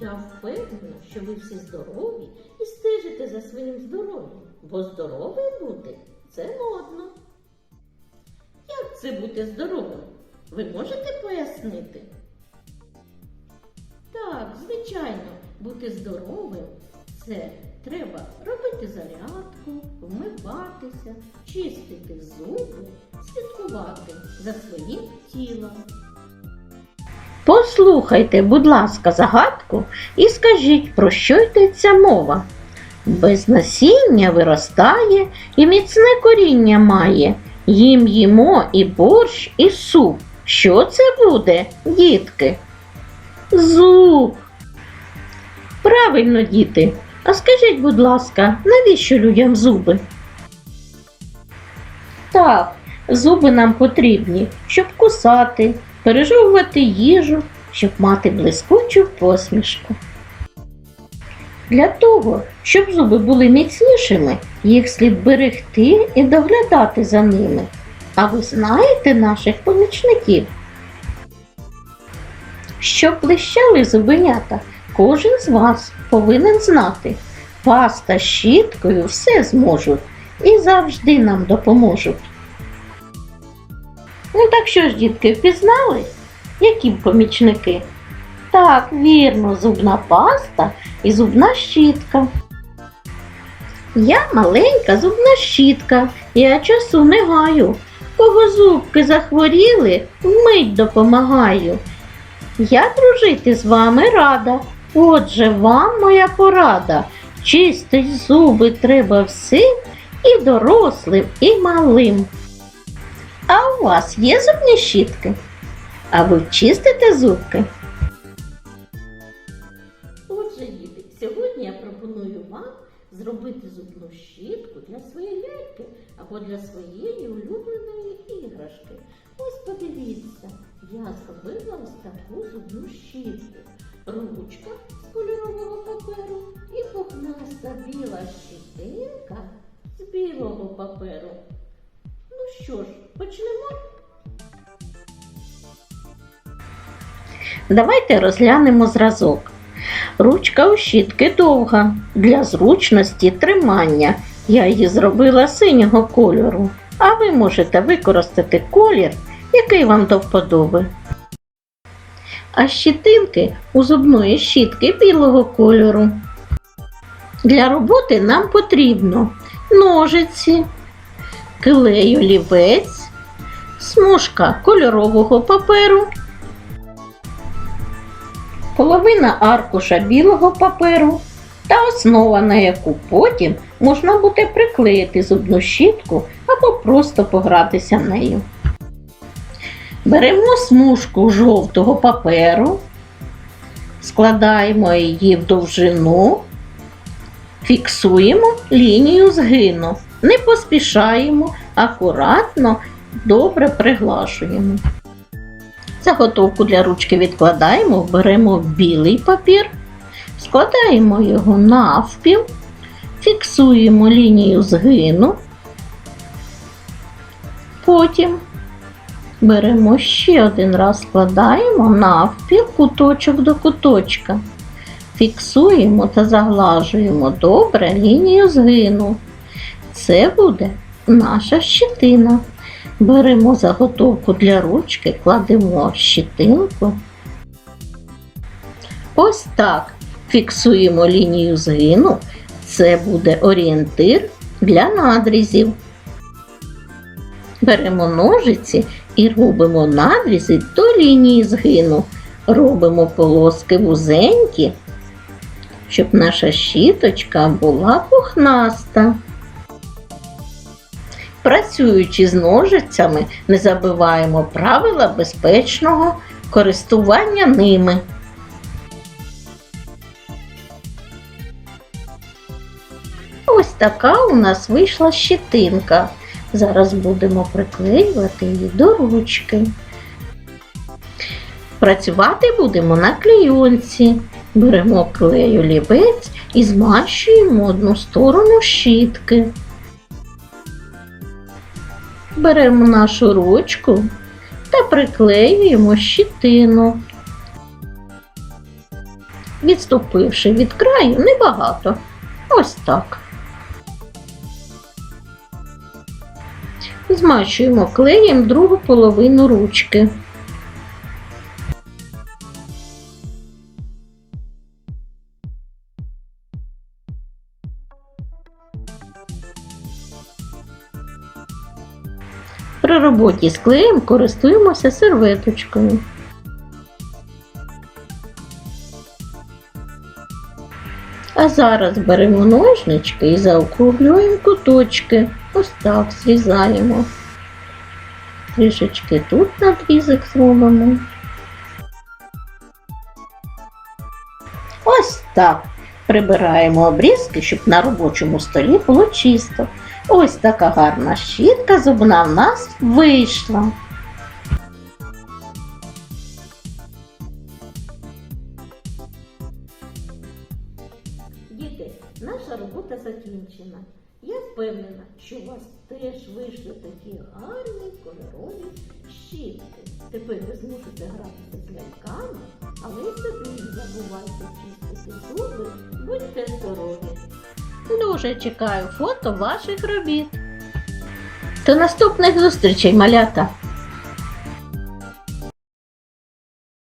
Я впевнена, що ви всі здорові і стежите за своїм здоров'ям, бо здоровим бути це модно. Як це бути здоровим? Ви можете пояснити? Так, звичайно, бути здоровим це треба робити зарядку, вмиватися, чистити зуби, слідкувати за своїм тілом. Послухайте, будь ласка, загадку і скажіть, про що йдеться мова. Без насіння виростає і міцне коріння має. Їм їмо і борщ, і суп. Що це буде, дітки? Зуб. Правильно, діти. А скажіть, будь ласка, навіщо людям зуби? Так, зуби нам потрібні, щоб кусати, пережовувати їжу, щоб мати блискучу посмішку. Для того, щоб зуби були міцнішими, їх слід берегти і доглядати за ними. А ви знаєте наших помічників? Щоб блищали зубенята, кожен з вас повинен знати. Паста щіткою все зможуть і завжди нам допоможуть. Ну так що ж, дітки, впізнали? Які помічники? Так, вірно, зубна паста і зубна щітка. Я маленька зубна щітка, я часу не гаю. Кого зубки захворіли, вмить допомагаю. Я дружити з вами рада. Отже, вам моя порада. Чистить зуби треба всім, і дорослим, і малим. А у вас є зубні щітки? А ви чистите зубки? Отже, діти, сьогодні я пропоную вам зробити зубну щітку для своєї ляльки або для своєї улюбленої іграшки. Ось подивіться, я зробила ось таку зубну щітку. Ручка з кольорового паперу і пухнаста біла щітинка з білого паперу. Що ж, почнемо? Давайте розглянемо зразок. Ручка у щітки довга. Для зручності тримання. Я її зробила синього кольору. А ви можете використати колір, який вам до вподоби. А щітинки у зубної щітки білого кольору. Для роботи нам потрібно ножиці, клей олівець, смужка кольорового паперу, половина аркуша білого паперу та основа, на яку потім можна буде приклеїти зубну щітку або просто погратися нею. Беремо смужку жовтого паперу, складаємо її в довжину, фіксуємо лінію згину, не поспішаємо, акуратно, добре приглашуємо. Заготовку для ручки відкладаємо, беремо білий папір, складаємо його навпіл, фіксуємо лінію згину, потім беремо ще один раз, складаємо навпіл куточок до куточка, фіксуємо та заглажуємо добре лінію згину. Це буде наша щитина. Беремо заготовку для ручки, кладемо щитинку. Ось так фіксуємо лінію згину. Це буде орієнтир для надрізів. Беремо ножиці і робимо надрізи до лінії згину. Робимо полоски вузенькі, щоб наша щіточка була пухнаста. Працюючи з ножицями, не забуваємо правила безпечного користування ними. Ось така у нас вийшла щитинка. Зараз будемо приклеювати її до ручки. Працювати будемо на клейонці. Беремо клей олівець і змащуємо одну сторону щітки. Беремо нашу ручку та приклеюємо щитину. відступивши від краю небагато. Ось так. Змачуємо клеєм другу половину ручки. При роботі з клеєм користуємося серветочкою. А зараз беремо ножнички і заокруглюємо куточки. Ось так зрізаємо. Трішечки тут надрізок зробимо. Ось так. Прибираємо обрізки, щоб на робочому столі було чисто. Ось така гарна щітка зубна в нас вийшла. Діти, наша робота закінчена. Я впевнена, що у вас теж вийшли такі гарні кольорові щітки. Тепер ви зможете гратися з ляльками, але й собі не забувайте чистити зуби, будьте здорові. Дуже чекаю фото ваших робіт. До наступних зустрічей, малята!